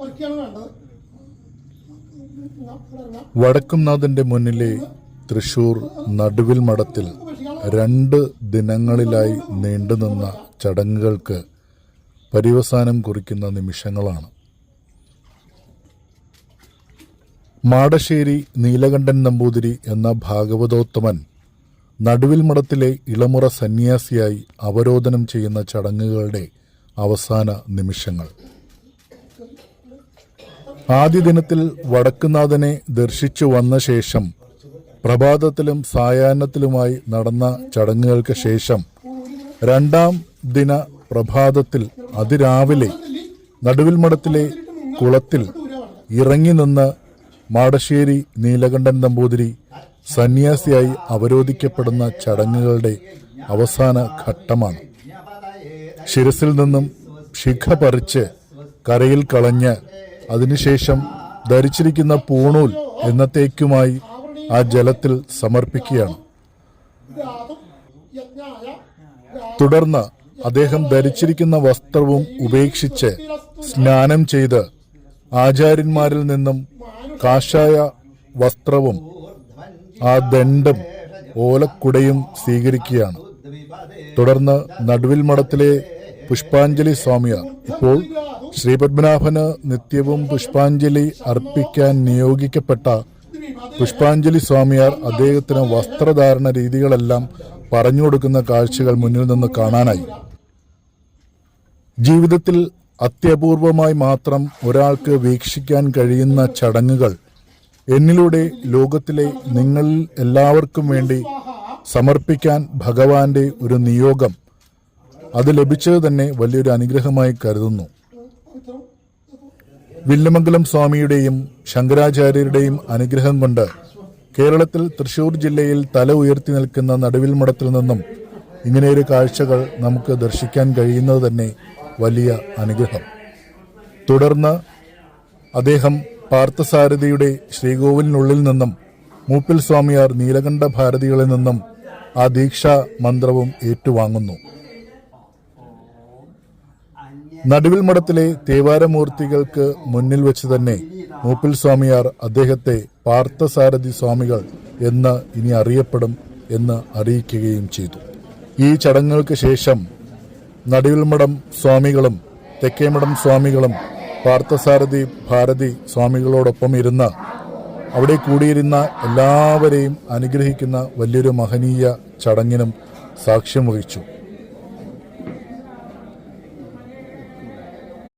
ഒക്കെയാണ് വേണ്ടത്. വടക്കുംനാഥന്റെ മുന്നിലെ തൃശൂർ നടുവിൽ മഠത്തിൽ രണ്ട് ദിനങ്ങളിലായി നീണ്ടുനിന്ന ചടങ്ങുകൾക്ക് പര്യവസാനം കുറിക്കുന്ന നിമിഷങ്ങളാണ്. മാടശ്ശേരി നീലകണ്ഠൻ നമ്പൂതിരി എന്ന ഭാഗവതോത്തമൻ നടുവിൽ മഠത്തിലെ ഇളമുറ സന്യാസിയായി അവരോധനം ചെയ്യുന്ന ചടങ്ങുകളുടെ അവസാന നിമിഷങ്ങൾ. ആദ്യ ദിനത്തിൽ വടക്കുനാഥനെ ദർശിച്ചു വന്ന ശേഷം പ്രഭാതത്തിലും സായാഹ്നത്തിലുമായി നടന്ന ചടങ്ങുകൾക്ക് ശേഷം രണ്ടാം ദിന പ്രഭാതത്തിൽ അതിരാവിലെ നടുവിൽ മഠത്തിലെ കുളത്തിൽ ഇറങ്ങി നിന്ന് മാടശ്ശേരി നീലകണ്ഠൻ നമ്പൂതിരി സന്യാസിയായി അവരോധിക്കപ്പെടുന്ന ചടങ്ങുകളുടെ അവസാന ഘട്ടമാണ്. ശിരസിൽ നിന്നും ശിഖ പറിച്ച് കരയിൽ കളഞ്ഞ് അതിനുശേഷം ധരിച്ചിരിക്കുന്ന പൂണൂൽ എന്നത്തേക്കുമായി ആ ജലത്തിൽ സമർപ്പിക്കുകയാണ്. തുടർന്ന് അദ്ദേഹം ധരിച്ചിരിക്കുന്ന വസ്ത്രവും ഉപേക്ഷിച്ച് സ്നാനം ചെയ്ത് ആചാര്യന്മാരിൽ നിന്നും കാഷായ വസ്ത്രവും ആ ദണ്ഡും ഓലക്കുടയും സ്വീകരിക്കുകയാണ്. തുടർന്ന് നടുവിൽ മഠത്തിലെ പുഷ്പാഞ്ജലി സ്വാമിയാർ ഇപ്പോൾ ശ്രീപത്മനാഭന് നിത്യവും പുഷ്പാഞ്ജലി അർപ്പിക്കാൻ നിയോഗിക്കപ്പെട്ട പുഷ്പാഞ്ജലി സ്വാമിയാർ അദ്ദേഹത്തിന് വസ്ത്രധാരണ രീതികളെല്ലാം പറഞ്ഞു കൊടുക്കുന്ന കാഴ്ചകൾ മുന്നിൽ നിന്ന് കാണാനായി. ജീവിതത്തിൽ അത്യപൂർവമായി മാത്രം ഒരാൾക്ക് വീക്ഷിക്കാൻ കഴിയുന്ന ചടങ്ങുകൾ എന്നിലൂടെ ലോകത്തിലെ നിങ്ങൾ എല്ലാവർക്കും വേണ്ടി സമർപ്പിക്കാൻ ഭഗവാന്റെ ഒരു നിയോഗം അത് ലഭിച്ചത് തന്നെ വലിയൊരു അനുഗ്രഹമായി കരുതുന്നു. വില്ലമംഗലം സ്വാമിയുടെയും ശങ്കരാചാര്യരുടെയും അനുഗ്രഹം കൊണ്ട് കേരളത്തിൽ തൃശൂർ ജില്ലയിൽ തല ഉയർത്തി നിൽക്കുന്ന നടുവിൽ മഠത്തിൽ നിന്നും ഇങ്ങനെയൊരു കാഴ്ചകൾ നമുക്ക് ദർശിക്കാൻ കഴിയുന്നത് തന്നെ വലിയ അനുഗ്രഹം. തുടർന്ന് അദ്ദേഹം പാർത്ഥസാരഥിയുടെ ശ്രീകോവിലിനുള്ളിൽ നിന്നും മൂപ്പിൽ സ്വാമിയാർ നീലകണ്ഠ ഭാരതികളിൽ നിന്നും ആ ദീക്ഷാ മന്ത്രവും ഏറ്റുവാങ്ങുന്നു. നടുവിൽ മഠത്തിലെ തേവാരമൂർത്തികൾക്ക് മുന്നിൽ വെച്ച് തന്നെ മൂപ്പിൽ സ്വാമിയാർ അദ്ദേഹത്തെ പാർത്ഥസാരഥി സ്വാമികൾ എന്ന് ഇനി അറിയപ്പെടും എന്ന് അറിയിക്കുകയും ചെയ്തു. ഈ ചടങ്ങുകൾക്ക് ശേഷം നടുവിൽ മഠം സ്വാമികളും തെക്കേമഠം സ്വാമികളും പാർത്ഥസാരഥി ഭാരതി സ്വാമികളോടൊപ്പം ഇരുന്ന് അവിടെ കൂടിയിരുന്ന എല്ലാവരെയും അനുഗ്രഹിക്കുന്ന വലിയൊരു മഹനീയ ചടങ്ങിനും സാക്ഷ്യം വഹിച്ചു.